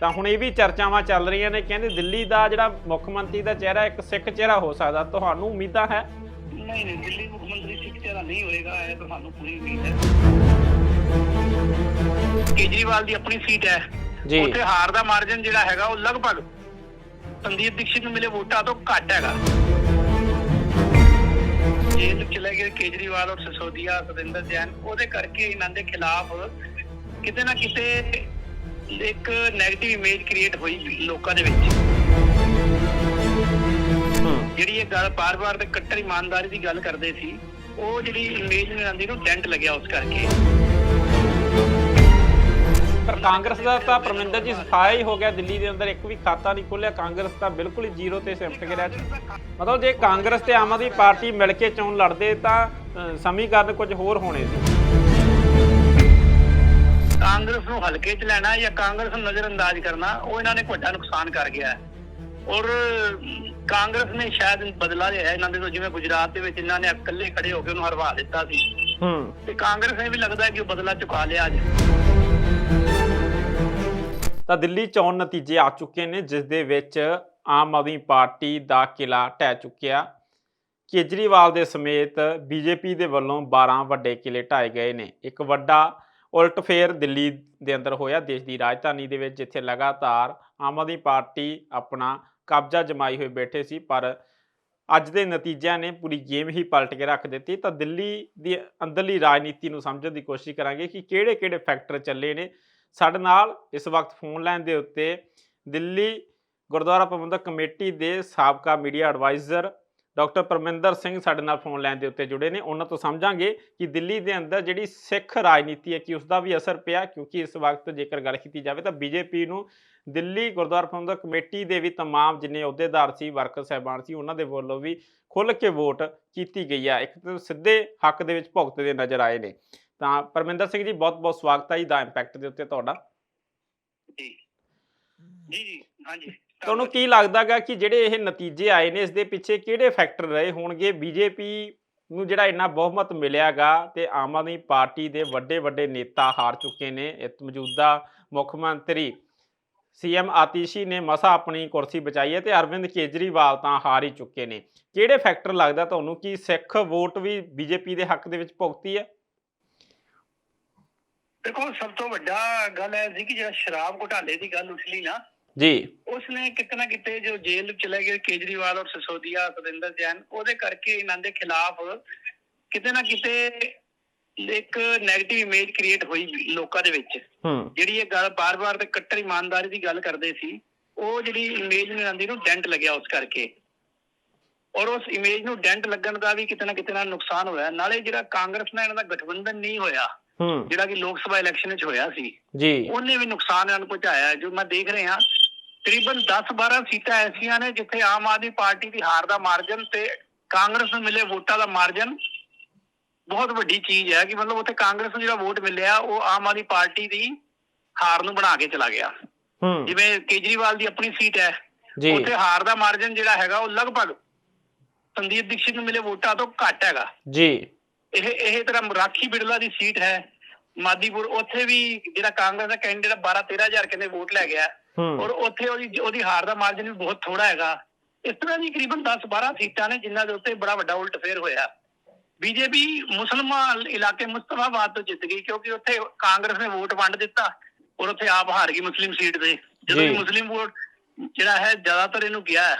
ਤਾਂ ਹੁਣ ਇਹ ਵੀ ਚਰਚਾਵਾਂ ਚੱਲ ਰਹੀਆਂ ਨੇ ਕਹਿੰਦੇ ਦਿੱਲੀ ਦਾ ਜਿਹੜਾ ਮੁੱਖ ਮੰਤਰੀ ਦਾ ਚਿਹਰਾ ਇੱਕ ਸਿੱਖ ਚਿਹਰਾ ਹੋ ਸਕਦਾ। ਤੁਹਾਨੂੰ ਉਮੀਦਾਂ ਹੈ? ਨਹੀਂ ਨਹੀਂ ਦਿੱਲੀ ਮੁੱਖ ਮੰਤਰੀ ਸਿੱਖ ਚਿਹਰਾ ਨਹੀਂ ਹੋਏਗਾ ਇਹ ਤੁਹਾਨੂੰ ਪੂਰੀ ਉਮੀਦ ਹੈ। ਕੇਜਰੀਵਾਲ ਦੀ ਆਪਣੀ ਸੀਟ ਹੈ। ਜੀ। ਉੱਥੇ ਹਾਰ ਦਾ ਮਾਰਜਨ ਜਿਹੜਾ ਹੈਗਾ ਉਹ ਲਗਭਗ ਸੰਦੀਪ ਦੀਕਸ਼ਿਤ ਨੂੰ ਮਿਲੇ ਵੋਟਾਂ ਤੋਂ ਘੱਟ ਹੈਗਾ। ਜੇਲ੍ਹ ਚਲੇ ਗਏ ਕੇਜਰੀਵਾਲ ਔਰ ਸਿਸੋਦੀਆ ਸਤਿੰਦਰ ਜੈਨ ਉਹਦੇ ਕਰਕੇ ਇਹਨਾਂ ਦੇ ਖਿਲਾਫ ਕਿਤੇ ਨਾ ਕਿਤੇ ਇੱਕ 네ਗੇਟਿਵ ਇਮੇਜ ਕ੍ਰੀਏਟ ਹੋਈ ਲੋਕਾਂ ਦੇ ਵਿੱਚ। ਜਿਹੜੀ ਇਹ ਗੱਲ ਬਾਰ-ਬਾਰ ਤੇ ਕੱਟੜ ਇਮਾਨਦਾਰੀ ਦੀ ਗੱਲ ਕਰਦੇ ਸੀ ਉਹ ਜਿਹੜੀ ਇਮੇਜ ਨੂੰ ਆਂਦੀ ਨੂੰ ਡੈਂਟ ਲੱਗਿਆ ਉਸ ਕਰਕੇ। ਪਰ ਕਾਂਗਰਸ ਦਾ ਤਾਂ ਪਰਮਿੰਦਰ ਜੀ ਸਫਾਇਆ ਹੀ ਹੋ ਗਿਆ ਦਿੱਲੀ ਦੇ ਅੰਦਰ ਇੱਕ ਵੀ ਖਾਤਾ ਨਹੀਂ ਖੁੱਲਿਆ ਕਾਂਗਰਸ ਤਾਂ ਬਿਲਕੁਲ ਹੀ ਜ਼ੀਰੋ ਤੇ ਸਿਮਟ ਕੇ ਰਹਿ ਚੁੱਕੀ। ਮਤਲਬ ਜੇ ਕਾਂਗਰਸ ਤੇ ਆਮ ਆਦਮੀ ਪਾਰਟੀ ਮਿਲ ਕੇ ਚੋਣ ਲੜਦੇ ਤਾਂ ਸਮੀਕਰਨ ਕੁਝ ਹੋਰ ਹੋਣੇ ਸੀ। ਕਾਂਗਰਸ ਨੂੰ ਹਲਕੇ 'ਚ ਲੈਣਾ ਜਾਂ ਕਾਂਗਰਸ ਨੂੰ ਨਜ਼ਰਅੰਦਾਜ਼ ਕਰਨਾ ਉਹ ਇਹਨਾਂ ਨੇ ਵੱਡਾ ਨੁਕਸਾਨ ਕਰ ਗਿਆ ਹੈ। ਔਰ ਕਾਂਗਰਸ ਨੇ ਸ਼ਾਇਦ ਬਦਲਾ ਲਿਆ ਇਹਨਾਂ ਦੇ ਤੋਂ ਜਿਵੇਂ ਗੁਜਰਾਤ ਦੇ ਵਿੱਚ ਇਹਨਾਂ ਨੇ ਇਕੱਲੇ ਖੜੇ ਹੋ ਕੇ ਉਹਨੂੰ ਹਰਵਾ ਦਿੱਤਾ ਸੀ। ਹੂੰ। ਤੇ ਕਾਂਗਰਸ ਨੇ ਵੀ ਲੱਗਦਾ ਹੈ ਕਿ ਉਹ ਬਦਲਾ ਚੁਕਾ ਲਿਆ ਅੱਜ। ਤਾਂ ਦਿੱਲੀ ਚੋਣ ਨਤੀਜੇ ਆ ਚੁੱਕੇ ਨੇ ਜਿਸ ਦੇ ਵਿੱਚ ਆਮ ਆਦਮੀ ਪਾਰਟੀ ਦਾ ਕਿਲਾ ਢਹਿ ਚੁੱਕਿਆ। ਕੇਜਰੀਵਾਲ ਦੇ ਸਮੇਤ ਬੀਜੇਪੀ ਦੇ ਵੱਲੋਂ 12 ਵੱਡੇ ਕਿਲੇ ਢਾਏ ਗਏ ਨੇ। ਇੱਕ ਵੱਡਾ ਉਲਟ ਫੇਰ ਦਿੱਲੀ ਦੇ ਅੰਦਰ ਹੋਇਆ ਦੇਸ਼ ਦੀ ਰਾਜਧਾਨੀ ਦੇ ਵਿੱਚ, ਜਿੱਥੇ ਲਗਾਤਾਰ ਆਮ ਆਦਮੀ ਪਾਰਟੀ ਆਪਣਾ ਕਬਜ਼ਾ ਜਮਾਈ ਹੋਏ ਬੈਠੇ ਸੀ, ਪਰ ਅੱਜ ਦੇ ਨਤੀਜਿਆਂ ਨੇ ਪੂਰੀ ਗੇਮ ਹੀ ਪਲਟ ਕੇ ਰੱਖ ਦਿੱਤੀ। ਤਾਂ ਦਿੱਲੀ ਦੀ ਅੰਦਰਲੀ ਰਾਜਨੀਤੀ ਨੂੰ ਸਮਝਣ ਦੀ ਕੋਸ਼ਿਸ਼ ਕਰਾਂਗੇ ਕਿ ਕਿਹੜੇ-ਕਿਹੜੇ ਫੈਕਟਰ ਚੱਲੇ ਨੇ। ਸਾਡੇ ਨਾਲ ਇਸ ਵਕਤ ਫੋਨ ਲਾਈਨ ਦੇ ਉੱਤੇ ਦਿੱਲੀ ਗੁਰਦੁਆਰਾ ਪ੍ਰਬੰਧਕ ਕਮੇਟੀ ਦੇ ਸਾਬਕਾ media adviser doctor Parminder Singh ਸਾਡੇ ਨਾਲ ਫੋਨ ਲਾਈਨ ਦੇ ਉੱਤੇ ਜੁੜੇ ਨੇ ਉਹਨਾਂ ਤੋਂ ਸਮਝਾਂਗੇ ਕਿ ਦਿੱਲੀ ਦੇ ਅੰਦਰ ਜਿਹੜੀ ਸਿੱਖ ਰਾਜਨੀਤੀ ਹੈ ਕਿ ਉਸ ਦਾ ਵੀ ਅਸਰ ਪਿਆ ਕਿਉਂਕਿ ਇਸ ਵਕਤ ਜੇਕਰ ਗੱਲ ਕੀਤੀ ਜਾਵੇ ਤਾਂ ਬੀਜੇਪੀ ਨੂੰ ਦਿੱਲੀ ਗੁਰਦੁਆਰਾ ਪ੍ਰਬੰਧਕ ਕਮੇਟੀ ਦੇ ਵੀ तमाम ਜਿੰਨੇ ਅਹੁਦੇਦਾਰ ਸੀ ਵਰਕਰ ਸਹਿਬਾਨ ਸੀ ਉਹਨਾਂ ਦੇ ਵੱਲੋਂ ਵੀ ਖੁੱਲ੍ਹ ਕੇ ਵੋਟ ਕੀਤੀ ਗਈ ਆ ਇੱਕ ਤਾਂ ਸਿੱਧੇ ਹੱਕ ਦੇ ਵਿੱਚ ਭੁਗਤਦੇ ਨਜ਼ਰ ਆਏ ਨੇ ਤਾਂ ਪਰਮਿੰਦਰ ਸਿੰਘ ਜੀ ਬਹੁਤ ਬਹੁਤ ਸਵਾਗਤ ਹੈ ਜੀ ਦਾ ਇੰਪੈਕਟ ਦੇ ਉੱਤੇ ਤੁਹਾਡਾ ਜੀ ਜੀ ਜੀ ਹਾਂਜੀ ਤੁਹਾਨੂੰ ਕੀ ਲੱਗਦਾਗਾ ਕਿ ਜਿਹੜੇ ਇਹ ਨਤੀਜੇ ਆਏ ਨੇ, ਇਸ ਦੇ ਪਿੱਛੇ ਕਿਹੜੇ ਫੈਕਟਰ ਰਹੇ ਹੋਣਗੇ? ਬੀਜੇਪੀ ਨੂੰ ਜਿਹੜਾ ਇੰਨਾ ਬਹੁਮਤ ਮਿਲਿਆਗਾ ਤੇ ਆਮ ਆਦਮੀ ਪਾਰਟੀ ਦੇ ਵੱਡੇ ਵੱਡੇ ਨੇਤਾ ਹਾਰ ਚੁੱਕੇ ਨੇ ਇਹ ਮੌਜੂਦਾ ਮੁੱਖ ਮੰਤਰੀ ਸੀਐਮ ਆਤੀਸ਼ੀ ਨੇ ਮਸਾ ਆਪਣੀ ਕੁਰਸੀ ਬਚਾਈ ਹੈ ਤੇ ਅਰਵਿੰਦ ਕੇਜਰੀਵਾਲ ਤਾਂ ਹਾਰ ਹੀ ਚੁੱਕੇ ਨੇ। ਕਿਹੜੇ ਫੈਕਟਰ ਲੱਗਦਾ ਤੁਹਾਨੂੰ? ਕਿ ਸਿੱਖ ਵੋਟ ਵੀ ਬੀਜੇਪੀ ਦੇ ਹੱਕ ਦੇ ਵਿੱਚ ਭੁਗਤੀ ਹੈ? ਦੇਖੋ, ਸਭ ਤੋਂ ਵੱਡਾ ਗੱਲ ਹੈ ਸੀ ਕਿ ਜਿਹੜਾ ਸ਼ਰਾਬ ਘੁਟਾਲੇ ਦੀ ਗੱਲ ਉਛਲੀ ਨਾ ਜੀ। ਉਸਨੇ ਕਿਤੇ ਨਾ ਕਿਤੇ ਜੋ ਜੇਲ੍ਹ ਚਲੇ ਗਏ ਕੇਜਰੀਵਾਲ ਔਰ ਸਿਸੋਦੀਆ ਸਤਿੰਦਰ ਜੈਨ ਉਹਦੇ ਕਰਕੇ ਇਹਨਾਂ ਦੇ ਖਿਲਾਫ ਕਿਤੇ ਨਾ ਕਿਤੇ ਇੱਕ 네ਗੇਟਿਵ ਇਮੇਜ ਕ੍ਰੀਏਟ ਹੋਈ ਲੋਕਾਂ ਦੇ ਵਿੱਚ। ਜਿਹੜੀ ਇਹ ਗੱਲ ਬਾਰ-ਬਾਰ ਤੇ ਕੱਟੜ ਇਮਾਨਦਾਰੀ ਦੀ ਗੱਲ ਕਰਦੇ ਸੀ ਉਹ ਜਿਹੜੀ ਇਮੇਜ ਨੂੰ ਆਂਦੀ ਨੂੰ ਡੈਂਟ ਲੱਗਿਆ ਉਸ ਕਰਕੇ। ਔਰ ਉਸ ਇਮੇਜ ਨੂੰ ਡੈਂਟ ਲੱਗਣ ਦਾ ਵੀ ਕਿਤੇ ਨਾ ਕਿਤੇ ਨਾਲ ਨੁਕਸਾਨ ਹੋਇਆ। ਨਾਲੇ ਜਿਹੜਾ ਕਾਂਗਰਸ ਨਾਲ ਇਹਨਾਂ ਦਾ ਗਠਬੰਧਨ ਨਹੀਂ ਹੋਇਆ ਜਿਹੜਾ ਕਿ ਲੋਕ ਸਭਾ ਇਲੈਕਸ਼ਨ ਵਿੱਚ ਹੋਇਆ ਸੀ ਜੀ। ਉਹਨੇ ਵੀ ਨੁਕਸਾਨ ਇਹਨਾਂ ਨੂੰ ਪਹੁੰਚਾਇਆ। ਜੋ ਮੈਂ ਦੇਖ ਰਿਹਾ ਤਕਰੀਬਨ 10-12 ਸੀਟਾਂ ਐਸੀਆਂ ਨੇ ਜਿੱਥੇ ਆਮ ਆਦਮੀ ਪਾਰਟੀ ਦੀ ਹਾਰ ਦਾ ਮਾਰਜਨ ਤੇ ਕਾਂਗਰਸ ਨੂੰ ਮਿਲੇ ਵੋਟਾਂ ਦਾ ਮਾਰਜਨ। ਬਹੁਤ ਵੱਡੀ ਚੀਜ਼ ਹੈ ਕਿ ਮਤਲਬ ਉੱਥੇ ਕਾਂਗਰਸ ਨੂੰ ਜਿਹੜਾ ਵੋਟ ਮਿਲਿਆ ਉਹ ਆਮ ਆਦਮੀ ਪਾਰਟੀ ਦੀ ਹਾਰ ਨੂੰ ਬਣਾ ਕੇ ਚਲਾ ਗਿਆ। ਜਿਵੇਂ ਕੇਜਰੀਵਾਲ ਦੀ ਆਪਣੀ ਸੀਟ ਹੈ ਉੱਥੇ ਹਾਰ ਦਾ ਮਾਰਜਨ ਜਿਹੜਾ ਹੈਗਾ ਉਹ ਲਗਭਗ ਸੰਦੀਪ ਦੀਕਸ਼ਿਤ ਨੂੰ ਮਿਲੇ ਵੋਟਾਂ ਤੋਂ ਘੱਟ ਹੈਗਾ। ਜੀ। ਇਹ ਇਹ ਤਰ੍ਹਾਂ ਰਾਖੀ ਬਿਰਲਾ ਦੀ ਸੀਟ ਹੈ ਮਾਦੀਪੁਰ ਉੱਥੇ ਵੀ ਜਿਹੜਾ ਕਾਂਗਰਸ ਦਾ ਕੈਂਡੀਡੇਟ 12 13000 ਕਹਿੰਦੇ ਵੋਟ ਲੈ ਗਿਆ। ਔਰ ਉੱਥੇ ਉਹਦੀ ਉਹਦੀ ਹਾਰ ਦਾ ਮਾਰਜਨ ਵੀ ਬਹੁਤ ਥੋੜਾ ਹੈਗਾ। ਇਸ ਤਰ੍ਹਾਂ ਦੀ ਕਰੀਬਨ 10 12 ਸੀਟਾਂ ਨੇ ਜਿਨ੍ਹਾਂ ਦੇ ਉੱਤੇ ਬੜਾ ਵੱਡਾ ਉਲਟਫੇਰ ਹੋਇਆ। ਬੀਜੇਪੀ ਮੁਸਲਮਾਨ ਇਲਾਕੇ ਮੁਸਤਫਾਬਾਦ ਤੋਂ ਜਿੱਤ ਗਈ ਕਿਉਂਕਿ ਉੱਥੇ ਕਾਂਗਰਸ ਨੇ ਵੋਟ ਵੰਡ ਦਿੱਤਾ ਔਰ ਉੱਥੇ ਆਪ ਹਾਰ ਗਈ ਮੁਸਲਿਮ ਸੀਟ ਤੇ। ਜਦੋਂ। ਵੀ ਮੁਸਲਿਮ ਵੋਟ ਜਿਹੜਾ ਹੈ ਜ਼ਿਆਦਾਤਰ ਇਹਨੂੰ ਗਿਆ ਹੈ।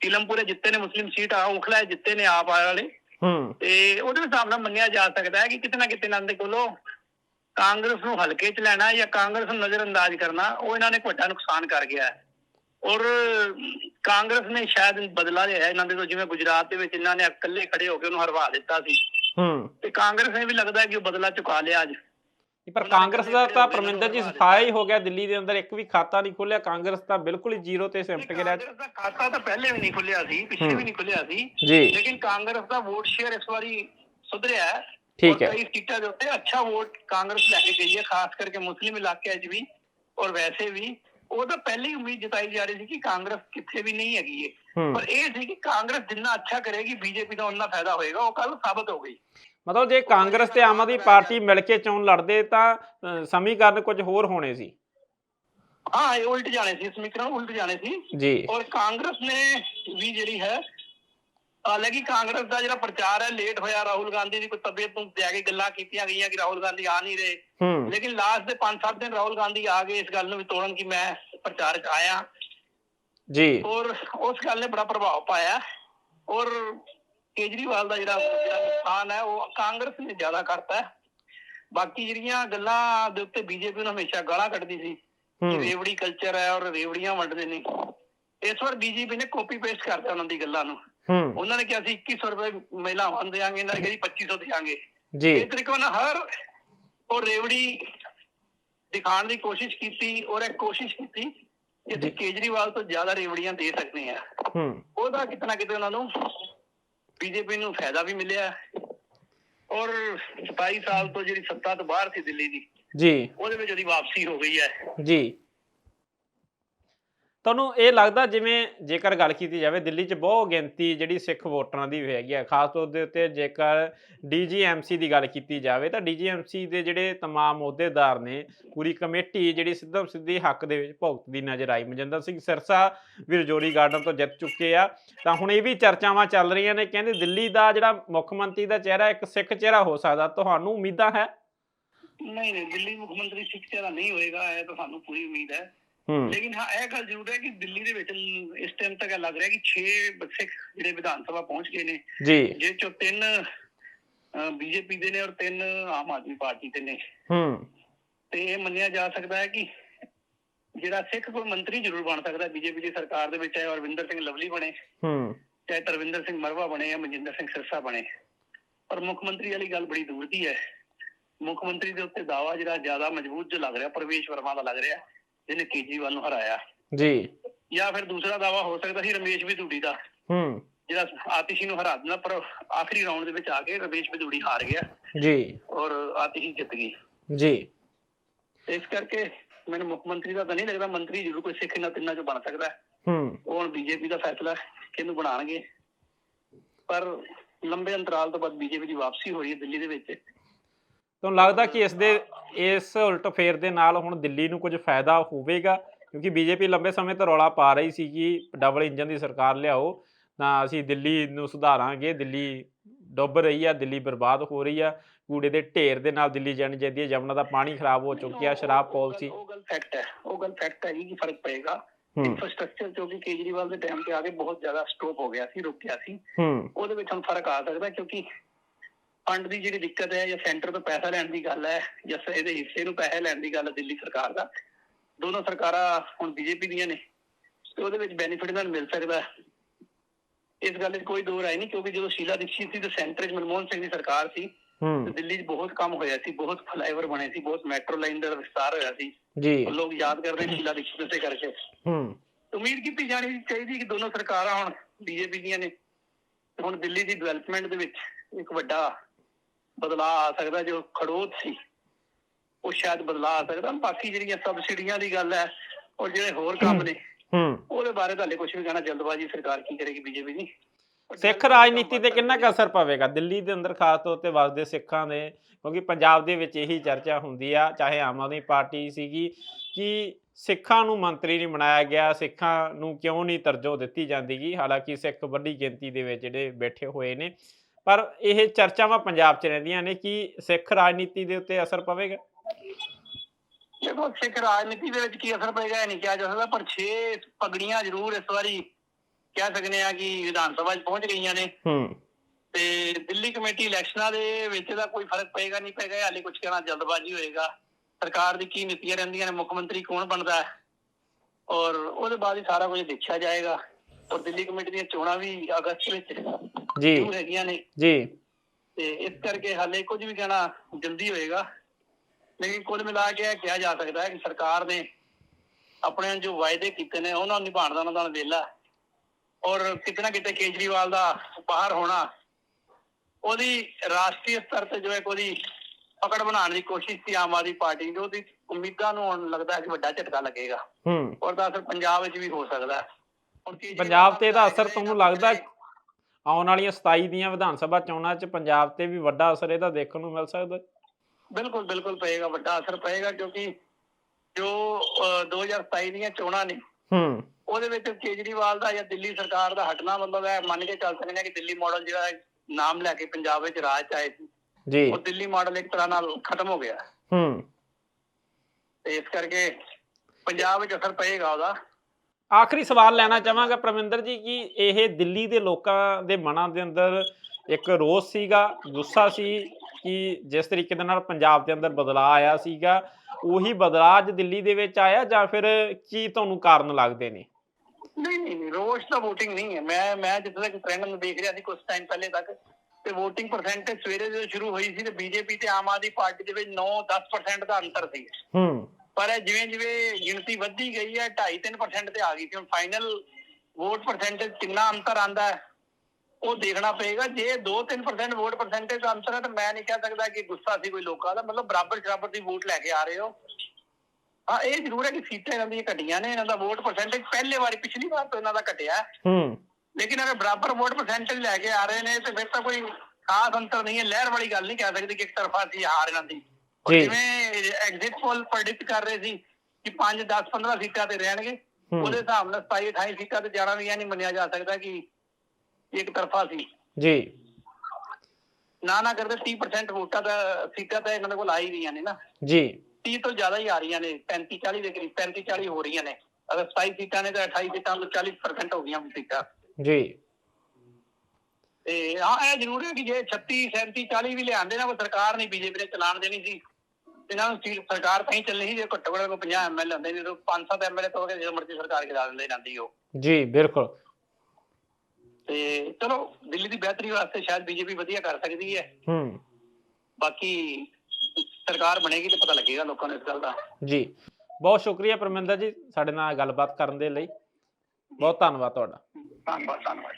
ਤਿਲਮਪੁਰੇ ਜਿੱਤੇ ਨੇ ਮੁਸਲਿਮ ਸੀਟ ਆ ਉਖਲਾ ਜਿੱਤੇ ਨੇ ਆਪ ਵਾਲੇ ਹੂੰ। ਤੇ ਉਹਦੇ ਹਿਸਾਬ ਨਾਲ ਮੰਨਿਆ ਜਾ ਸਕਦਾ ਹੈ ਕਿ ਕਿਤੇ ਨਾ ਕਿਤੇ ਇਹਨਾਂ ਦੇ ਕੋਲੋਂ ਕਾਂਗਰਸ ਨੂੰ ਹਲਕੇ 'ਚ ਲੈਣਾ ਜਾਂ ਕਾਂਗਰਸ ਨੂੰ ਨਜ਼ਰਅੰਦਾਜ਼ ਕਰਨਾ ਉਹ ਇਹਨਾਂ ਨੇ ਵੱਡਾ ਨੁਕਸਾਨ ਕਰ ਗਿਆ ਹੈ। ਔਰ ਕਾਂਗਰਸ ਨੇ ਸ਼ਾਇਦ ਬਦਲਾ ਲਿਆ ਹੈ ਇਹਨਾਂ ਦੇ ਤੋਂ ਜਿਵੇਂ ਗੁਜਰਾਤ ਦੇ ਵਿੱਚ ਇਹਨਾਂ ਨੇ ਇਕੱਲੇ ਖੜੇ ਹੋ ਕੇ ਉਹਨੂੰ ਹਰਵਾ ਦਿੱਤਾ ਸੀ। ਹੂੰ। ਤੇ ਕਾਂਗਰਸ ਨੇ ਵੀ ਲੱਗਦਾ ਹੈ ਕਿ ਉਹ ਬਦਲਾ ਚੁਕਾ ਲਿਆ ਅੱਜ। ਪਰ ਕਾਂਗਰਸ ਦਾ ਤਾਂ ਪਰਮਿੰਦਰ ਜੀ ਸਫਾਇਆ ਹੀ ਹੋ ਗਿਆ ਦਿੱਲੀ ਦੇ ਅੰਦਰ ਇੱਕ ਵੀ ਖਾਤਾ ਨਹੀਂ ਖੁੱਲਿਆ ਕਾਂਗਰਸ ਤਾਂ ਬਿਲਕੁਲ ਹੀ ਜ਼ੀਰੋ ਤੇ ਸਿਮਟ ਕੇ ਰਹਿ ਕਾਂਗਰਸ ਦਾ ਖਾਤਾ ਤਾਂ ਪਹਿਲੇ ਵੀ ਨਹੀਂ ਖੁੱਲਿਆ ਸੀ ਪਿੱਛੇ ਵੀ ਨਹੀਂ ਖੁੱਲਿਆ ਸੀ। ਲੇਕਿਨ ਕਾਂਗਰਸ ਦਾ ਵੋਟ ਸ਼ੇਅਰ ਇਸ ਵਾਰੀ ਸੁਧਰਿਆ ਹੈ ਕਈ ਸੀਟਾਂ ਦੇ ਉੱਤੇ ਅੱਛਾ ਵੋਟ ਕਾਂਗਰਸ ਲੈ ਕੇ ਗਈ ਹੈ ਖਾਸ ਕਰਕੇ ਮੁਸਲਿਮ ਇਲਾਕਿਆਂ 'ਚ ਵੀ ਔਰ ਵੈਸੇ ਵੀ ਉਹ ਤਾਂ ਪਹਿਲੇ ਉਮੀਦ ਜਤਾਈ ਜਾ ਰਹੀ ਸੀ ਕਿ ਕਾਂਗਰਸ ਕਿੱਥੇ ਵੀ ਨਹੀਂ ਹੈਗੀ ਹੈ ਪਰ ਇਹ ਸੀ ਕਿ ਕਾਂਗਰਸ ਜਿੰਨਾ ਅੱਛਾ ਕਰੇਗੀ ਬੀਜੇਪੀ ਦਾ ਉਨਾ ਫਾਇਦਾ ਹੋਏਗਾ ਉਹ ਕੱਲ ਸਾਬਤ ਹੋ ਗਈ ਮਤਲਬ ਜੇ ਕਾਂਗਰਸ ਤੇ ਆਮ ਆਦਮੀ ਪਾਰਟੀ ਮਿਲ ਕੇ ਚੋਣ ਲੜਦੇ ਤਾਂ ਸਮੀਕਰਨ ਕੁਝ ਹੋਰ ਹੋਣੇ ਸੀ ਹਾਂ ਇਹ ਉਲਟ ਜਾਣੇ ਸੀ ਸਮੀਕਰਨ ਉਲਟ ਜਾਣੇ ਸੀ ਜੀ ਔਰ ਕਾਂਗਰਸ ਨੇ ਵੀ ਜਿਹੜੀ ਹੈ ਹਾਲਾਂਕਿ ਕਾਂਗਰਸ ਦਾ ਜਿਹੜਾ ਪ੍ਰਚਾਰ ਹੈ ਲੇਟ ਹੋਇਆ ਰਾਹੁਲ ਗਾਂਧੀ ਦੀ ਕੋਈ ਤਬੀਅਤ ਨੂੰ ਲੈ ਕੇ ਗੱਲਾਂ ਕੀਤੀਆਂ ਗਈਆਂ ਕਿ ਰਾਹੁਲ ਗਾਂਧੀ ਆ ਨਹੀਂ ਰਹੇ। ਲੇਕਿਨ ਲਾਸਟ ਦੇ 5-7 ਦਿਨ ਰਾਹੁਲ ਗਾਂਧੀ ਆ ਗਏ ਇਸ ਗੱਲ ਨੂੰ ਵੀ ਤੋੜਨ ਕਿ ਮੈਂ ਪ੍ਰਚਾਰ 'ਚ ਆਇਆ। ਜੀ। ਔਰ ਉਸ ਗੱਲ ਨੇ ਬੜਾ ਪ੍ਰਭਾਵ ਪਾਇਆ। ਔਰ ਕੇਜਰੀਵਾਲ ਦਾ ਜਿਹੜਾ ਨੁਕਸਾਨ ਹੈ ਉਹ ਕਾਂਗਰਸ ਨੇ ਜ਼ਿਆਦਾ ਕਰਤਾ ਹੈ। ਬਾਕੀ ਜਿਹੜੀਆਂ ਗੱਲਾਂ ਦੇ ਉੱਤੇ ਬੀਜੇਪੀ ਨੂੰ ਹਮੇਸ਼ਾ ਗਾਲਾਂ ਕੱਢਦੀ ਸੀ ਕਿ ਰੇਵੜੀ ਕਲਚਰ ਹੈ ਔਰ ਰੇਵੜੀਆਂ ਵੰਡਦੇ ਨੇ। ਇਸ ਵਾਰ ਬੀਜੇਪੀ ਨੇ ਕਾਪੀ ਪੇਸਟ ਕਰਤਾ ਉਹਨਾਂ ਦੀ ਗੱਲਾਂ ਨੂੰ। ਹੂੰ। ਉਹਨਾਂ ਨੇ ਕਿਹਾ ਸੀ 2100 ਰੁਪਏ ਮਹਿਲਾਵਾਂ ਨੂੰ ਦੇਾਂਗੇ ਇਹਨਾਂ ਨੇ ਕਿਹਾ ਜੀ 2500 ਦੇਾਂਗੇ ਜੀ। ਇਸ ਤਰੀਕੇ ਨਾਲ ਹਰ ਉਹ ਰੇਵੜੀ ਦਿਖਾਉਣ ਦੀ ਕੋਸ਼ਿਸ਼ ਕੀਤੀ ਔਰ ਇੱਕ ਕੋਸ਼ਿਸ਼ ਕੀਤੀ ਕਿ ਅਸੀਂ ਜੀ। ਕੇਜਰੀਵਾਲ ਤੋਂ ਜ਼ਿਆਦਾ ਰੇਵੜੀਆਂ ਦੇ ਸਕਦੇ ਹਾਂ। ਹੂੰ। ਉਹਦਾ ਕਿਤਨਾ ਕਿਤੇ ਉਹਨਾਂ ਨੂੰ ਬੀਜੇਪੀ ਨੂੰ ਫਾਇਦਾ ਵੀ ਮਿਲਿਆ। ਔਰ 27 ਸਾਲ ਤੋਂ ਜਿਹੜੀ ਸੱਤਾ ਤੋਂ ਬਾਹਰ ਸੀ ਦਿੱਲੀ ਦੀ ਜੀ। ਉਹਦੇ ਵਿੱਚ ਉਹਦੀ ਵਾਪਸੀ ਹੋ ਗਈ ਹੈ। ਜੀ। ਤੁਹਾਨੂੰ ਇਹ ਲੱਗਦਾ ਜਿਵੇਂ ਜੇਕਰ ਗੱਲ ਕੀਤੀ ਜਾਵੇ ਦਿੱਲੀ 'ਚ ਬਹੁਤ ਗਿਣਤੀ ਜਿਹੜੀ ਸਿੱਖ ਵੋਟਰਾਂ ਦੀ ਹੈਗੀ ਆ ਖਾਸ ਤੌਰ ਦੇ ਉੱਤੇ ਜੇਕਰ ਡੀਜੀਐਮਸੀ ਦੀ ਗੱਲ ਕੀਤੀ ਜਾਵੇ ਤਾਂ ਡੀਜੀਐਮਸੀ ਦੇ ਜਿਹੜੇ तमाम ਅਹੁਦੇਦਾਰ ਨੇ ਪੂਰੀ ਕਮੇਟੀ ਜਿਹੜੀ ਸਿੱਧਮ ਸਿੱਧੀ ਹੱਕ ਦੇ ਵਿੱਚ ਭੁਗਤਦੀ ਨਜ਼ਰ ਆਈ ਮਨਜਿੰਦਰ ਸਿੰਘ ਸਿਰਸਾ ਵੀ ਰਜੌਰੀ ਗਾਰਡਨ ਤੋਂ ਜਿੱਤ ਚੁੱਕੇ ਆ ਤਾਂ ਹੁਣ ਇਹ ਵੀ ਚਰਚਾਵਾਂ ਚੱਲ ਰਹੀਆਂ ਨੇ ਕਹਿੰਦੇ ਦਿੱਲੀ ਦਾ ਜਿਹੜਾ ਮੁੱਖ ਮੰਤਰੀ ਦਾ ਚਿਹਰਾ ਇੱਕ ਸਿੱਖ ਚਿਹਰਾ ਹੋ ਸਕਦਾ ਤੁਹਾਨੂੰ ਉਮੀਦਾਂ ਹੈ ਨਹੀਂ ਨਹੀਂ ਦਿੱਲੀ ਮੁੱਖ ਮੰਤਰੀ ਸਿੱਖ ਚਿਹਰਾ ਨਹੀਂ ਹੋਏਗਾ ਇਹ ਤਾਂ ਸਾਨੂੰ ਪੂਰੀ ਉਮੀਦ ਹੈ ਹੂੰ ਲੇਕਿਨ ਹਾਂ ਇਹ ਗੱਲ ਜ਼ਰੂਰ ਹੈ ਕਿ ਦਿੱਲੀ ਦੇ ਵਿੱਚ ਇਸ ਟਾਈਮ ਤੱਕ ਲੱਗ ਰਿਹਾ ਕਿ 6 ਸਿੱਖ ਜਿਹੜੇ ਵਿਧਾਨ ਸਭਾ ਪਹੁੰਚ ਗਏ ਨੇ। ਜੀ। ਜਿਸ ਚੋਂ ਤਿੰਨ ਬੀਜੇਪੀ ਦੇ ਨੇ ਔਰ ਤਿੰਨ ਆਮ ਆਦਮੀ ਪਾਰਟੀ ਦੇ ਨੇ। ਹੂੰ। ਤੇ ਇਹ ਮੰਨਿਆ ਜਾ ਸਕਦਾ ਹੈ ਕਿ ਜਿਹੜਾ ਸਿੱਖ ਕੋਈ ਮੰਤਰੀ ਜ਼ਰੂਰ ਬਣ ਸਕਦਾ ਬੀਜੇਪੀ ਦੀ ਸਰਕਾਰ ਦੇ ਵਿੱਚ ਚਾਹੇ ਅਰਵਿੰਦਰ ਸਿੰਘ ਲਵਲੀ ਬਣੇ। ਹੂੰ। ਚਾਹੇ ਤਰਵਿੰਦਰ ਸਿੰਘ ਮਰਵਾ ਬਣੇ ਜਾਂ ਮਨਜਿੰਦਰ ਸਿੰਘ ਸਿਰਸਾ ਬਣੇ। ਪਰ ਮੁੱਖ ਮੰਤਰੀ ਵਾਲੀ ਗੱਲ ਬੜੀ ਦੂਰ ਦੀ ਹੈ। ਮੁੱਖ ਮੰਤਰੀ ਦੇ ਉੱਤੇ ਦਾਵਾ ਜਿਹੜਾ ਜ਼ਿਆਦਾ ਮਜ਼ਬੂਤ ਜੋ ਲੱਗ ਰਿਹਾ ਪ੍ਰਵੇਸ਼ ਵਰਮਾ ਦਾ ਲੱਗ ਰਿਹਾ। ਜਿਹਨੇ ਕੇਜਰੀਵਾਲ ਨੂੰ ਹਰਾਇਆ। ਜੀ। ਜਾਂ ਫਿਰ ਦੂਸਰਾ ਦਾਵਾ ਹੋ ਸਕਦਾ ਸੀ ਰਮੇਸ਼ ਵਿਧੂੜੀ ਦਾ। ਹੂੰ। ਜਿਹੜਾ ਆਤਿਸ਼ੀ ਨੂੰ ਹਰਾ ਦਿੰਦਾ ਪਰ ਆਖਰੀ ਰਾਉਂਡ ਦੇ ਵਿੱਚ ਆ ਕੇ ਰਮੇਸ਼ ਵਿਧੂੜੀ ਹਾਰ ਗਿਆ। ਜੀ। ਔਰ ਆਤਿਸ਼ੀ ਜਿੱਤ ਗਈ। ਜੀ। ਇਸ ਕਰਕੇ ਮੈਨੂੰ ਮੁੱਖ ਮੰਤਰੀ ਦਾ ਤਾਂ ਨਹੀਂ ਲੱਗਦਾ ਮੰਤਰੀ ਜ਼ਰੂਰ ਕੋਈ ਸਿੱਖ ਇਹਨਾਂ ਤਿੰਨਾਂ ਚੋਂ ਬਣ ਸਕਦਾ। ਹੈ। ਉਹ ਬੀਜੇਪੀ ਦਾ ਫੈਸਲਾ ਹੈ ਕਿਹਨੂੰ ਬਣਾਉਣਗੇ। ਪਰ ਲੰਬੇ ਅੰਤਰਾਲ ਤੋਂ ਬਾਅਦ ਬੀਜੇਪੀ ਦੀ ਵਾਪਸੀ ਹੋ ਰਹੀ ਹੈ ਦਿੱਲੀ ਦੇ ਵਿੱਚ। ਤੁਹਾਨੂੰ ਲੱਗਦਾ ਕਿ ਇਸ ਦੇ ਇਸ ਉਲਟ ਫੇਰ ਦੇ ਨਾਲ ਹੁਣ ਦਿੱਲੀ ਨੂੰ ਕੁਝ ਫਾਇਦਾ ਹੋਵੇਗਾ? ਕਿਉਂਕਿ ਬੀਜੇਪੀ ਲੰਬੇ ਸਮੇਂ ਤੋਂ ਰੌਲਾ ਪਾ ਰਹੀ ਸੀ ਕਿ ਡਬਲ ਇੰਜਨ ਦੀ ਸਰਕਾਰ ਲਿਆਓ ਤਾਂ ਅਸੀਂ ਦਿੱਲੀ ਨੂੰ ਸੁਧਾਰਾਂਗੇ। ਦਿੱਲੀ ਡੁੱਬ ਰਹੀ ਆ ਦਿੱਲੀ ਬਰਬਾਦ ਹੋ ਰਹੀ ਆ। ਕੂੜੇ ਦੇ ਢੇਰ ਦੇ ਨਾਲ ਦਿੱਲੀ ਜਾਣੀ ਜਾਂਦੀ ਹੈ। ਜਮਨਾ ਦਾ ਪਾਣੀ ਖਰਾਬ ਹੋ ਚੁੱਕਿਆ ਸ਼ਰਾਬ ਪਾਲਿਸੀ ਉਹ ਗੱਲ ਫੈਕਟ ਹੈ। ਉਹ ਗੱਲ ਫੈਕਟ ਹੈ ਕਿ ਫ਼ਰਕ ਪਏਗਾ। ਹੂੰ। ਇਨਫਰਾਸਟ੍ਰਕਚਰ ਜੋ ਕਿ ਕੇਜਰੀਵਾਲ ਦੇ ਟਾਈਮ ਤੇ ਆ ਕੇ ਬਹੁਤ ਜ਼ਿਆਦਾ ਸਟਾਪ ਹੋ ਗਿਆ ਸੀ ਰੁਕਿਆ ਸੀ। ਹੂੰ। ਉਹਦੇ ਵਿੱਚ ਹੁਣ ਫ਼ਰਕ ਆ ਸਕਦਾ ਕਿਉਂਕਿ ਫੰਡ ਦੀ ਜਿਹੜੀ ਦਿੱਕਤ ਹੈ ਜਾਂ ਸੈਂਟਰ ਤੋਂ ਪੈਸਾ ਲੈਣ ਦੀ ਗੱਲ ਹੈ ਜਾਂ ਇਹਦੇ ਹਿੱਸੇ ਨੂੰ ਪੈਸੇ ਲੈਣ ਦੀ ਗੱਲ ਦਿੱਲੀ ਸਰਕਾਰ ਦਾ ਦੋਨੋਂ ਸਰਕਾਰਾਂ ਹੁਣ ਬੀਜੇਪੀ ਦੀਆਂ ਨੇ ਤੇ ਉਹਦੇ ਵਿੱਚ ਬੈਨੀਫਿਟ ਇਹਨਾਂ ਨੂੰ ਮਿਲ ਸਕਦਾ। ਇਸ ਗੱਲ 'ਚ ਕੋਈ ਦੋ ਰਾਏ ਨਹੀਂ ਕਿਉਂਕਿ ਜਦੋਂ ਸ਼ੀਲਾ ਦੀਕਸ਼ਿਤ ਸੀ ਤੇ ਸੈਂਟਰ 'ਚ ਮਨਮੋਹਨ ਸਿੰਘ ਦੀ ਸਰਕਾਰ ਸੀ ਤੇ ਦਿੱਲੀ 'ਚ ਬਹੁਤ ਕੰਮ ਹੋਇਆ ਸੀ ਬਹੁਤ ਫਲਾਈਓਵਰ ਬਣੇ ਸੀ ਬਹੁਤ ਮੈਟਰੋ ਲਾਈਨ ਦਾ ਵਿਸਤਾਰ ਹੋਇਆ ਸੀ। ਜੀ। ਲੋਕ ਯਾਦ ਕਰਦੇ ਸ਼ੀਲਾ ਦੀਕਸ਼ਿਤ ਦੇ ਕਰਕੇ। ਹੂੰ। ਉਮੀਦ ਕੀਤੀ ਜਾਣੀ ਚਾਹੀਦੀ ਕਿ ਦੋਨੋਂ ਸਰਕਾਰਾਂ ਹੁਣ ਬੀਜੇਪੀ ਦੀਆਂ ਨੇ। ਹੁਣ ਦਿੱਲੀ ਦੀ ਡਿਵੈਲਪਮੈਂਟ ਦੇ ਵਿੱਚ ਇੱਕ ਵੱਡਾ ਬਦਲਾਅ ਆ ਸਕਦਾ ਜੋ ਖੜੋਤ ਸੀ। ਉਹ ਸ਼ਾਇਦ ਬਦਲਾਅ ਆ ਸਕਦਾ। ਬਾਕੀ ਜਿਹੜੀਆਂ ਸਬਸਿਡੀਆਂ ਦੀ ਗੱਲ ਹੈ ਔਰ ਜਿਹੜੇ ਹੋਰ ਕੰਮ ਨੇ ਹੂੰ। ਉਹਦੇ ਬਾਰੇ ਤਾਂ ਹਲੇ ਕੁਝ ਵੀ ਕਹਿਣਾ ਜਲਦਬਾਜ਼ੀ ਸਰਕਾਰ ਕੀ ਕਰੇਗੀ ਬੀਜੇਪੀ ਦੀ? ਸਿੱਖ ਰਾਜਨੀਤੀ ਤੇ ਕਿੰਨਾ ਕੁ ਅਸਰ ਪਵੇਗਾ? ਦਿੱਲੀ ਦੇ ਅੰਦਰ ਖਾਸ ਤੌਰ ਤੇ ਵਸਦੇ ਸਿੱਖਾਂ ਦੇ ਕਿਉਂਕਿ ਪੰਜਾਬ ਦੇ ਵਿੱਚ ਇਹੀ ਚਰਚਾ ਹੁੰਦੀ ਆ ਚਾਹੇ ਆਮ ਆਦਮੀ ਪਾਰਟੀ ਸੀਗੀ ਕਿ ਸਿੱਖਾਂ ਨੂੰ ਮੰਤਰੀ ਨਹੀਂ ਬਣਾਇਆ ਗਿਆ ਸਿੱਖਾਂ ਨੂੰ ਕਿਉਂ ਨਹੀਂ ਤਰਜੋ ਦਿੱਤੀ ਜਾਂਦੀਗੀ? ਹਾਲਾਂਕਿ ਸਿੱਖ ਵੱਡੀ ਗਿਣਤੀ ਦੇ ਵਿੱਚ ਜਿਹੜੇ ਬੈਠੇ ਹੋਏ ਨੇ ਪਰ ਇਹ ਚਰਚਾਵਾਂ ਪੰਜਾਬ 'ਚ ਰਹਿੰਦੀਆਂ ਨੇ ਕਿ ਸਿੱਖ ਰਾਜਨੀਤੀ ਦੇ ਉੱਤੇ ਅਸਰ ਪਵੇਗਾ? ਦੇਖੋ ਸਿੱਖ ਰਾਜਨੀਤੀ ਦੇ ਵਿੱਚ ਕੀ ਅਸਰ ਪਏਗਾ ਇਹ ਨਹੀਂ ਕਿਹਾ ਜਾ ਸਕਦਾ ਪਰ 6 ਪਗੜੀਆਂ ਜ਼ਰੂਰ ਇਸ ਵਾਰੀ ਕਹਿ ਸਕਦੇ ਆ ਕਿ ਵਿਧਾਨ ਸਭਾ 'ਚ ਪਹੁੰਚ ਗਈਆਂ ਨੇ। ਹੂੰ। ਤੇ ਦਿੱਲੀ ਕਮੇਟੀ ਇਲੈਕਸ਼ਨਾਂ ਦੇ ਵਿੱਚ ਦਾ ਕੋਈ ਫ਼ਰਕ ਪਏਗਾ ਨਹੀਂ ਪਏਗਾ ਹਾਲੇ ਕੁਝ ਕਹਿਣਾ ਜਲਦਬਾਜ਼ੀ ਹੋਏਗਾ। ਸਰਕਾਰ ਦੀ ਕੀ ਨੀਤੀਆਂ ਰਹਿੰਦੀਆਂ ਨੇ ਮੁੱਖ ਮੰਤਰੀ ਕੌਣ ਬਣਦਾ ਹੈ? ਔਰ ਉਹਦੇ ਬਾਅਦ ਹੀ ਸਾਰਾ ਕੁਝ ਦੇਖਿਆ ਜਾਏਗਾ। ਔਰ ਦਿੱਲੀ ਕਮੇਟੀ ਦੀਆਂ ਚੋਣਾਂ ਵੀ ਅਗਸਤ ਵਿੱਚ ਜੀ। ਹੈਗੀਆਂ ਨੇ। ਜੀ। ਤੇ ਇਸ ਕਰਕੇ ਹਾਲੇ ਕੁਝ ਵੀ ਕਹਿਣਾ ਜਲਦੀ ਹੋਏਗਾ। ਲੇਕਿਨ ਕੁੱਲ ਮਿਲਾ ਕੇ ਇਹ ਕਿਹਾ ਜਾ ਸਕਦਾ ਹੈ ਕਿ ਸਰਕਾਰ ਨੇ ਆਪਣੇ ਜੋ ਵਾਅਦੇ ਕੀਤੇ ਨੇ ਉਹਨਾਂ ਨੂੰ ਨਿਭਾਉਣ ਦਾ ਉਹਨਾਂ ਦਾ ਵੇਲਾ ਔਰ ਕਿਤੇ ਨਾ ਕਿਤੇ ਕੇਜਰੀਵਾਲ ਦਾ ਬਾਹਰ ਹੋਣਾ ਉਹਦੀ ਰਾਸ਼ਟਰੀ ਸਤਰ ਤੇ ਜੋ ਇੱਕ ਉਹਦੀ ਪਕੜ ਬਣਾਉਣ ਦੀ ਕੋਸ਼ਿਸ਼ ਸੀ ਆਮ ਆਦਮੀ ਪਾਰਟੀ ਦੀ ਉਹਦੀ ਉਮੀਦਾਂ ਨੂੰ ਹੁਣ ਲੱਗਦਾ ਹੈ ਕਿ ਵੱਡਾ ਝਟਕਾ ਲੱਗੇਗਾ। ਹੂੰ। ਔਰ ਦਾ ਅਸਰ ਪੰਜਾਬ ਵਿੱਚ ਵੀ ਹੋ ਸਕਦਾ ਹੈ। ਪੰਜਾਬ ਤੇ ਇਹਦਾ ਅਸਰ ਤੁਹਾਨੂੰ ਲੱਗਦਾ ਆਉਣ ਵਾਲੀਆਂ 27 ਦੀਆਂ ਵਿਧਾਨ ਸਭਾ ਚੋਣਾਂ 'ਚ ਪੰਜਾਬ ਤੇ ਵੀ ਵੱਡਾ ਅਸਰ ਇਹਦਾ ਦੇਖਣ ਨੂੰ ਮਿਲ ਸਕਦਾ? ਬਿਲਕੁਲ ਬਿਲਕੁਲ ਪਏਗਾ ਵੱਡਾ ਅਸਰ ਪਏਗਾ ਕਿਉਂਕਿ ਜੋ ਅਹ, 2027 ਦੀਆਂ ਚੋਣਾਂ ਨੇ ਹੂੰ। ਉਹਦੇ ਵਿੱਚ ਕੇਜਰੀਵਾਲ ਦਾ ਜਾਂ ਦਿੱਲੀ ਸਰਕਾਰ ਦਾ ਹਟਣਾ ਮਤਲਬ ਹੈ ਮੰਨ ਕੇ ਚੱਲ ਸਕਦੇ ਹਾਂ ਕਿ ਦਿੱਲੀ ਮਾਡਲ ਜਿਹੜਾ ਨਾਮ ਲੈ ਕੇ ਪੰਜਾਬ ਵਿੱਚ ਰਾਜ ਚ ਆਏ ਸੀ ਜੀ। ਉਹ ਦਿੱਲੀ ਮਾਡਲ ਇੱਕ ਤਰ੍ਹਾਂ ਨਾਲ ਖਤਮ ਹੋ ਗਿਆ। ਹੂੰ। ਤੇ ਇਸ ਕਰਕੇ ਪੰਜਾਬ ਵਿੱਚ ਅਸਰ ਪਏਗਾ ਉਹਦਾ। ਆਖਰੀ ਸਵਾਲ ਲੈਣਾ ਚਾਹਾਂਗਾ ਪ੍ਰਵਿੰਦਰ ਜੀ ਕਿ ਇਹ ਦਿੱਲੀ ਦੇ ਲੋਕਾਂ ਦੇ ਮਨਾਂ ਦੇ ਅੰਦਰ ਇੱਕ ਰੋਸ ਸੀਗਾ ਗੁੱਸਾ ਸੀ ਕਿ ਜਿਸ ਤਰੀਕੇ ਦੇ ਨਾਲ ਪੰਜਾਬ ਦੇ ਅੰਦਰ ਬਦਲਾਅ ਆਇਆ ਸੀਗਾ ਉਹੀ ਬਦਲਾਅ ਅੱਜ ਦਿੱਲੀ ਦੇ ਵਿੱਚ ਆਇਆ ਜਾਂ ਫਿਰ ਕੀ ਤੁਹਾਨੂੰ ਕਾਰਨ ਲੱਗਦੇ ਨੇ? ਨਹੀਂ ਨਹੀਂ ਨਹੀਂ ਰੋਜ਼ ਤਾਂ VOTING ਨਹੀਂ ਹੈ। ਮੈਂ ਮੈਂ ਜਿੱਥੇ ਤੱਕ ਟ੍ਰੈਂਡ ਨੂੰ ਦੇਖ ਰਿਹਾ ਸੀ ਕੁਝ ਟਾਈਮ ਪਹਿਲੇ ਤੱਕ ਤੇ VOTING ਪਰਸੈਂਟੇਜ ਸਵੇਰੇ ਜਦੋਂ ਸ਼ੁਰੂ ਹੋਈ ਸੀ ਤੇ ਬੀਜੇਪੀ ਤੇ ਆਮ ਆਦਮੀ ਪਾਰਟੀ ਦੇ ਵਿੱਚ 9-10% ਦਾ ਅੰਤਰ ਸੀ। ਹੂੰ। ਪਰ ਜਿਵੇਂ ਜਿਵੇਂ ਗਿਣਤੀ ਵੱਧਦੀ ਗਈ ਹੈ 2.5-3% ਤੇ ਆ ਗਈ ਸੀ। ਹੁਣ ਫਾਈਨਲ ਵੋਟ ਪਰਸੈਂਟੇਜ ਕਿੰਨਾ ਅੰਤਰ ਆਂਦਾ ਹੈ ਉਹ ਦੇਖਣਾ ਪਏਗਾ। ਜੇ 2-3% ਵੋਟ ਪਰਸੈਂਟੇਜ ਦਾ ਅੰਤਰ ਹੈ ਤਾਂ ਮੈਂ ਨਹੀਂ ਕਹਿ ਸਕਦਾ ਕਿ ਗੁੱਸਾ ਸੀ ਕੋਈ ਲੋਕਾਂ ਦਾ। ਮਤਲਬ ਬਰਾਬਰ ਬਰਾਬਰ ਦੀ ਵੋਟ ਲੈ ਕੇ ਆ ਰਹੇ ਹੋ। ਹਾਂ ਇਹ ਜ਼ਰੂਰ ਹੈ ਕਿ ਸੀਟਾਂ ਇਹਨਾਂ ਦੀਆਂ ਘਟੀਆਂ ਨੇ। ਇਹਨਾਂ ਦਾ ਵੋਟ ਪਰਸੈਂਟੇਜ ਪਹਿਲੇ ਵਾਰੀ ਪਿਛਲੀ ਵਾਰ ਤੋਂ ਇਹਨਾਂ ਦਾ ਘਟਿਆ ਹੈ। ਹੂੰ। ਲੇਕਿਨ ਅਗਰ ਬਰਾਬਰ ਵੋਟ ਪਰਸੈਂਟੇਜ ਲੈ ਕੇ ਆ ਰਹੇ ਨੇ ਤੇ ਫਿਰ ਤਾਂ ਕੋਈ ਖਾਸ ਅੰਤਰ ਨਹੀਂ ਹੈ। ਲਹਿਰ ਵਾਲੀ ਗੱਲ ਨਹੀਂ ਕਹਿ ਸਕਦੇ ਕਿ ਇੱਕ ਤਰਫਾ ਸੀ ਹਾਰ ਇਹਨਾਂ ਦੀ। ਔਰ ਜੀ। ਜਿਵੇਂ ਐਗਜ਼ਿਟ ਪੋਲ ਪ੍ਰੈਡਿਕਟ ਕਰ ਰਹੇ ਸੀ ਕਿ 5 10 15 ਸੀਟਾਂ ਤੇ ਰਹਿਣਗੇ ਹੂੰ। ਉਹਦੇ ਹਿਸਾਬ ਨਾਲ 27 28 ਸੀਟਾਂ ਤੇ ਜਾਣਾ ਵੀ ਇਹ ਨਹੀਂ ਮੰਨਿਆ ਜਾ ਸਕਦਾ ਕਿ ਇੱਕ ਤਰਫਾ ਸੀ। ਜੀ। ਨਾ ਨਾ ਕਰਦੇ 30% ਵੋਟਾਂ ਦਾ ਸੀਟਾਂ ਤਾਂ ਇਹਨਾਂ ਦੇ ਕੋਲ ਆ ਹੀ ਰਹੀਆਂ ਨੇ ਨਾ। ਜੀ। 30 ਤੋਂ ਜ਼ਿਆਦਾ ਹੀ ਆ ਰਹੀਆਂ ਨੇ 35 40 ਦੇ ਕਰੀਬ 35 40 ਹੋ ਰਹੀਆਂ ਨੇ। ਅਗਰ 27 ਸੀਟਾਂ ਨੇ ਤਾਂ 28 ਸੀਟਾਂ ਤੋਂ 40% ਹੋ ਗਈਆਂ ਸੀਟਾਂ। ਜੀ। ਤੇ ਹਾਂ ਇਹ ਜ਼ਰੂਰ ਹੈ ਕਿ ਜੇ 36 37 40 ਵੀ ਲਿਆਂਦੇ ਨਾ ਉਹ ਸਰਕਾਰ ਨਹੀਂ ਬੀਜੇਪੀ ਨੇ ਚਲਾਣ ਦੇਣੀ ਸੀ। ਇਹਨਾਂ ਨੂੰ ਸੀਟ ਸਰਕਾਰ ਤਾਂ ਹੀ ਚੱਲਣੀ ਸੀ ਜੇ ਘੱਟੋ ਘੱਟ ਕੋਈ 50 ਐਮਐਲ ਹੁੰਦੇ ਨਹੀਂ ਤਾਂ 5-7 ਐਮਐਲ ਤੋਂ ਕੇ ਜਦੋਂ ਮਰਜ਼ੀ ਸਰਕਾਰ ਗਿਰਾ ਦਿੰਦੇ ਜਾਂਦੀ ਉਹ। ਜੀ ਬਿਲਕੁਲ। ਤੇ ਚਲੋ ਦਿੱਲੀ ਦੀ ਬਿਹਤਰੀ ਵਾਸਤੇ ਸ਼ਾਇਦ ਬੀਜੇਪੀ ਵਧੀਆ ਕਰ ਸਕਦੀ ਹੈ। ਹੂੰ। ਬਾਕੀ ਸਰਕਾਰ ਬਣੇਗੀ ਤੇ ਪਤਾ ਲੱਗੇਗਾ ਲੋਕਾਂ ਨੂੰ ਇਸ ਗੱਲ ਦਾ। ਜੀ। ਬਹੁਤ ਸ਼ੁਕਰੀਆ ਪਰਮਿੰਦਰ ਜੀ ਸਾਡੇ ਨਾਲ ਗੱਲਬਾਤ ਕਰਨ ਦੇ ਲਈ। ਬਹੁਤ ਧੰਨਵਾਦ ਤੁਹਾਡਾ। ਧੰਨਵਾਦ ਧੰਨਵਾਦ।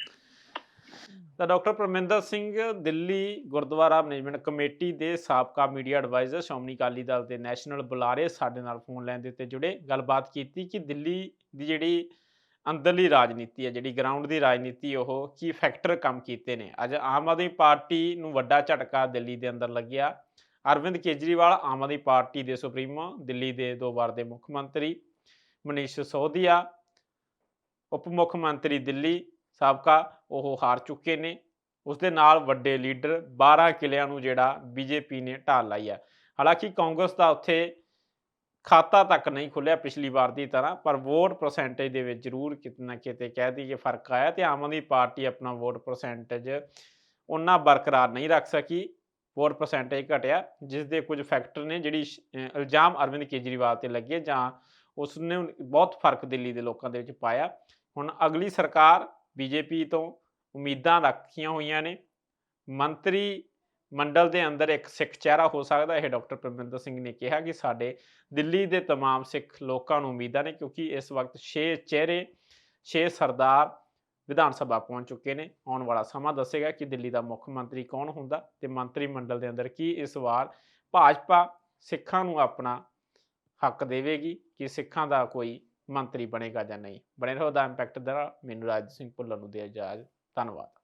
ਤਾਂ doctor Parminder Singh, Delhi Gurdwara management committee ਦੇ ਸਾਬਕਾ ਮੀਡੀਆ ਐਡਵਾਈਜ਼ਰ ਸ਼੍ਰੋਮਣੀ ਅਕਾਲੀ ਦਲ ਦੇ ਨੈਸ਼ਨਲ ਬੁਲਾਰੇ ਸਾਡੇ ਨਾਲ ਫੋਨ ਲੈਣ ਦੇ ਉੱਤੇ ਜੁੜੇ, ਗੱਲਬਾਤ ਕੀਤੀ ਕਿ ਦਿੱਲੀ ਦੀ ਜਿਹੜੀ ਅੰਦਰਲੀ ਰਾਜਨੀਤੀ ਹੈ, ਜਿਹੜੀ ਗਰਾਊਂਡ ਦੀ ਰਾਜਨੀਤੀ ਉਹ ਕੀ ਫੈਕਟਰ ਕੰਮ ਕੀਤੇ ਨੇ? ਅੱਜ ਆਮ ਆਦਮੀ ਪਾਰਟੀ ਨੂੰ ਵੱਡਾ ਝਟਕਾ ਦਿੱਲੀ ਦੇ ਅੰਦਰ ਲੱਗਿਆ। ਅਰਵਿੰਦ ਕੇਜਰੀਵਾਲ ਆਮ ਆਦਮੀ ਪਾਰਟੀ ਦੇ ਸੁਪਰੀਮੋ, ਦਿੱਲੀ ਦੇ ਦੋ ਵਾਰ ਦੇ ਮੁੱਖ ਮੰਤਰੀ, ਮਨੀਸ਼ ਸਿਸੋਦੀਆ ਉਪ ਮੁੱਖ ਮੰਤਰੀ ਦਿੱਲੀ, ਸਾਬਕਾ ਉਹ ਹਾਰ ਚੁੱਕੇ ਨੇ। ਉਸ ਦੇ ਨਾਲ ਵੱਡੇ ਲੀਡਰ 12 ਕਿਲਿਆਂ ਨੂੰ ਜਿਹੜਾ ਬੀਜੇਪੀ ਨੇ ਢਾਲ ਲਾਈ ਹੈ ਹਾਲਾਂਕਿ ਕਾਂਗਰਸ ਦਾ ਉੱਥੇ ਖਾਤਾ ਤੱਕ ਨਹੀਂ ਖੁੱਲਿਆ ਪਿਛਲੀ ਵਾਰ ਦੀ ਤਰ੍ਹਾਂ, ਪਰ ਵੋਟ ਪਰਸੈਂਟੇਜ ਦੇ ਵਿੱਚ ਜ਼ਰੂਰ ਕਿਤੇ ਨਾ ਕਿਤੇ ਕਹਿ ਦਈਏ ਫ਼ਰਕ ਆਇਆ ਤੇ ਆਮ ਆਦਮੀ ਪਾਰਟੀ ਆਪਣਾ ਵੋਟ ਪਰਸੈਂਟੇਜ ਉਹਨਾਂ ਬਰਕਰਾਰ ਨਹੀਂ ਰੱਖ ਸਕੀ। ਵੋਟ ਪਰਸੈਂਟੇਜ ਘਟਿਆ ਜਿਸ ਦੇ ਕੁਝ ਫੈਕਟਰ ਨੇ ਜਿਹੜੀ ਸ਼- ਇਲਜ਼ਾਮ ਅਰਵਿੰਦ ਕੇਜਰੀਵਾਲ ਤੇ ਲੱਗੇ ਜਾਂ ਉਸ ਨੇ ਬਹੁਤ ਫ਼ਰਕ ਦਿੱਲੀ ਦੇ ਲੋਕਾਂ ਦੇ ਵਿੱਚ ਪਾਇਆ। ਹੁਣ ਅਗਲੀ ਸਰਕਾਰ ਬੀਜੇਪੀ ਤੋਂ ਉਮੀਦਾਂ ਰੱਖੀਆਂ ਹੋਈਆਂ ਨੇ ਮੰਤਰੀ ਮੰਡਲ ਦੇ ਅੰਦਰ ਇੱਕ ਸਿੱਖ ਚਿਹਰਾ ਹੋ ਸਕਦਾ ਇਹ ਡਾਕਟਰ ਪਰਮਿੰਦਰ ਸਿੰਘ ਨੇ ਕਿਹਾ ਕਿ ਸਾਡੇ ਦਿੱਲੀ ਦੇ तमाम ਸਿੱਖ ਲੋਕਾਂ ਨੂੰ ਉਮੀਦਾਂ ਨੇ ਕਿਉਂਕਿ ਇਸ ਵਕਤ 6 ਚਿਹਰੇ 6 ਸਰਦਾਰ ਵਿਧਾਨ ਸਭਾ ਪਹੁੰਚ ਚੁੱਕੇ ਨੇ ਆਉਣ ਵਾਲਾ ਸਮਾਂ ਦੱਸੇਗਾ ਕਿ ਦਿੱਲੀ ਦਾ ਮੁੱਖ ਮੰਤਰੀ ਕੌਣ ਹੁੰਦਾ ਤੇ ਮੰਤਰੀ ਮੰਡਲ ਦੇ ਅੰਦਰ ਕੀ ਇਸ ਵਾਰ ਭਾਜਪਾ ਸਿੱਖਾਂ ਨੂੰ ਆਪਣਾ ਹੱਕ ਦੇਵੇਗੀ ਕਿ ਸਿੱਖਾਂ ਦਾ ਕੋਈ ਮੰਤਰੀ ਬਣੇਗਾ ਜਾਂ ਨਹੀਂ ਬਣੇ ਰਹੋ ਦਾ ਇੰਪੈਕਟ ਦਾ ਮੈਨੂੰ ਰਾਜ ਸਿੰਘ ਭੁੱਲਰ ਨੂੰ ਦੇ ਇਜਾਜ਼ਤ ਧੰਨਵਾਦ।